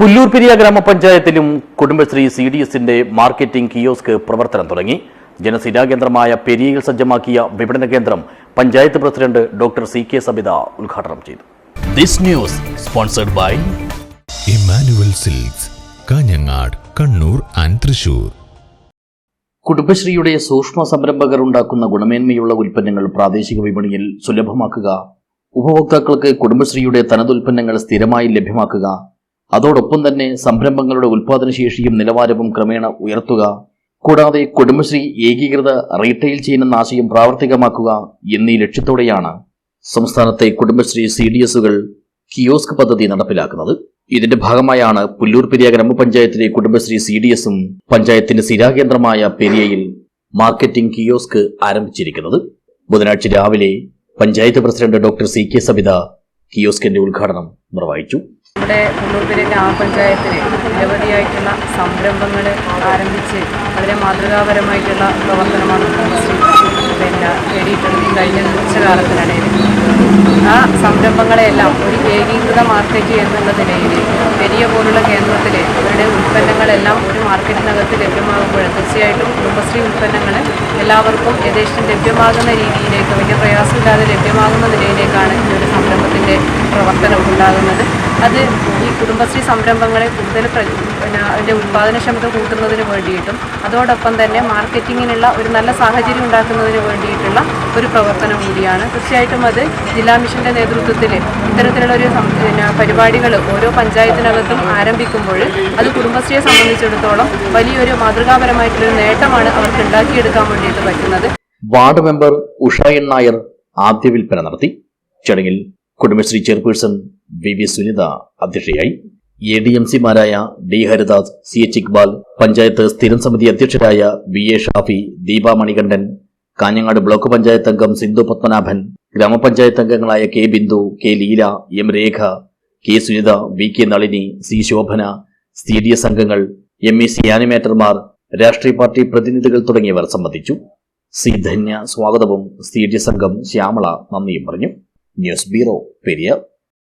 പുല്ലൂർ പെരിയ ഗ്രാമപഞ്ചായത്തിലും Kudumbashree C D എസിന്റെ marketing kiosk പ്രവർത്തനം തുടങ്ങി. ജനസ്ഥിരാകേന്ദ്രമായ പെരിയയിൽ സജ്ജമാക്കിയ വിപണന കേന്ദ്രം panchayat president doctor C K Sabitha ഉദ്ഘാടനം ചെയ്തു. This news sponsored by Emmanuel silks Kanhangad Kannur and Thrissur. കുടുംബശ്രീയുടെ സൂക്ഷ്മ സംരംഭകർ ഉണ്ടാക്കുന്ന ഗുണമേന്മയുള്ള ഉൽപ്പന്നങ്ങൾ പ്രാദേശിക വിപണിയിൽ സുലഭമാക്കുക. ഉപഭോക്താക്കൾക്ക് കുടുംബശ്രീയുടെ തനതുൽപ്പന്നങ്ങൾ സ്ഥിരമായി ലഭ്യമാക്കുക. അതോടൊപ്പം തന്നെ സംരംഭങ്ങളുടെ ഉൽപാദനശേഷിയും നിലവാരവും ക്രമേണ ഉയർത്തുക. കൂടാതെ കുടുംബശ്രീ ഏകീകൃത റീറ്റെയിൽ ചെയിൻ എന്ന ആശയം പ്രാവർത്തികമാക്കുക എന്നീ ലക്ഷ്യത്തോടെയാണ് സംസ്ഥാനത്തെ കുടുംബശ്രീ സി ഡി എസുകൾ കിയോസ്ക് പദ്ധതി നടപ്പിലാക്കുന്നത്. ഇതിന്റെ ഭാഗമായാണ് പുല്ലൂർ പെരിയ ഗ്രാമപഞ്ചായത്തിലെ കുടുംബശ്രീ സി ഡി എസും പഞ്ചായത്തിന്റെ സ്ഥിരാകേന്ദ്രമായ പെരിയയിൽ മാർക്കറ്റിംഗ് കിയോസ്ക് ആരംഭിച്ചിരിക്കുന്നത്. ബുധനാഴ്ച രാവിലെ panchayat president doctor C K Sabitha കിയോസ്കിന്റെ ഉദ്ഘാടനം നിർവഹിച്ചു. നമ്മുടെ ഉള്ളൂർപെരി ഗ്രാമപഞ്ചായത്തിന് നിരവധിയായിട്ടുള്ള സംരംഭങ്ങൾ ആരംഭിച്ച് വളരെ മാതൃകാപരമായിട്ടുള്ള പ്രവർത്തനമാണ് കുടുംബശ്രീ പിന്നെ നേടിയിട്ടുള്ളത് കഴിഞ്ഞ കുറച്ച കാലത്തിനിടയിൽ ആ സംരംഭങ്ങളെല്ലാം ഒരു ഏകീകൃത മാർക്കറ്റ് എന്നുള്ള നിലയിൽ പെരിയ പോലുള്ള കേന്ദ്രത്തിൽ അവരുടെ ഉൽപ്പന്നങ്ങളെല്ലാം ഒരു മാർക്കറ്റിനകത്ത് ലഭ്യമാകുമ്പോൾ തീർച്ചയായിട്ടും കുടുംബശ്രീ ഉൽപ്പന്നങ്ങൾ എല്ലാവർക്കും യഥേഷ്ടം ലഭ്യമാകുന്ന രീതിയിലേക്ക് വലിയ പ്രയാസമില്ലാതെ ലഭ്യമാകുന്ന നിലയിലേക്കാണ് ഈ ഒരു സംരംഭത്തിന്റെ പ്രവർത്തനം ഉണ്ടാകുന്നത്. അത് ഈ കുടുംബശ്രീ സംരംഭങ്ങളെ കൂടുതൽ പിന്നെ അതിന്റെ ഉൽപ്പാദനക്ഷമത കൂട്ടുന്നതിന് വേണ്ടിയിട്ടും അതോടൊപ്പം തന്നെ മാർക്കറ്റിങ്ങിനുള്ള ഒരു നല്ല സാഹചര്യം ഉണ്ടാക്കുന്നതിന് വേണ്ടിയിട്ടുള്ള ഒരു പ്രവർത്തനം കൂടിയാണ്. തീർച്ചയായിട്ടും അത് ജില്ലാ മിഷന്റെ നേതൃത്വത്തിൽ ഇത്തരത്തിലുള്ള ഒരു പിന്നെ പരിപാടികൾ ഓരോ പഞ്ചായത്തിനകത്തും ആരംഭിക്കുമ്പോൾ അത് കുടുംബശ്രീയെ സംബന്ധിച്ചിടത്തോളം വലിയൊരു മാതൃകാപരമായിട്ടുള്ളൊരു നേട്ടമാണ് അവർക്ക് ഉണ്ടാക്കിയെടുക്കാൻ വേണ്ടിയിട്ട് പറ്റുന്നത്. Ward member Usha N Nair ആദ്യ വിൽപ്പന നടത്തി. ചടങ്ങിൽ Kudumbashree chairperson V V Sunitha അധ്യക്ഷയായി. A D M സിമാരായ D Haridas C H Iqbal panchayat സ്ഥിരം സമിതി അധ്യക്ഷരായ V A Shafi Deepa Manikandan Kanhangad block panchayat അംഗം സിന്ധു പത്മനാഭൻ ഗ്രാമപഞ്ചായത്ത് അംഗങ്ങളായ K Bindu K Leela M Rekha K Sunitha V K Nalini C Shobhana C D S അംഗങ്ങൾ M E C ആനിമേറ്റർമാർ രാഷ്ട്രീയ party പ്രതിനിധികൾ തുടങ്ങിയവർ സംബന്ധിച്ചു. സി ധന്യ സ്വാഗതവും സി ഡി എസ് അംഗം ശ്യാമള നന്ദിയും പറഞ്ഞു. News bureau Periya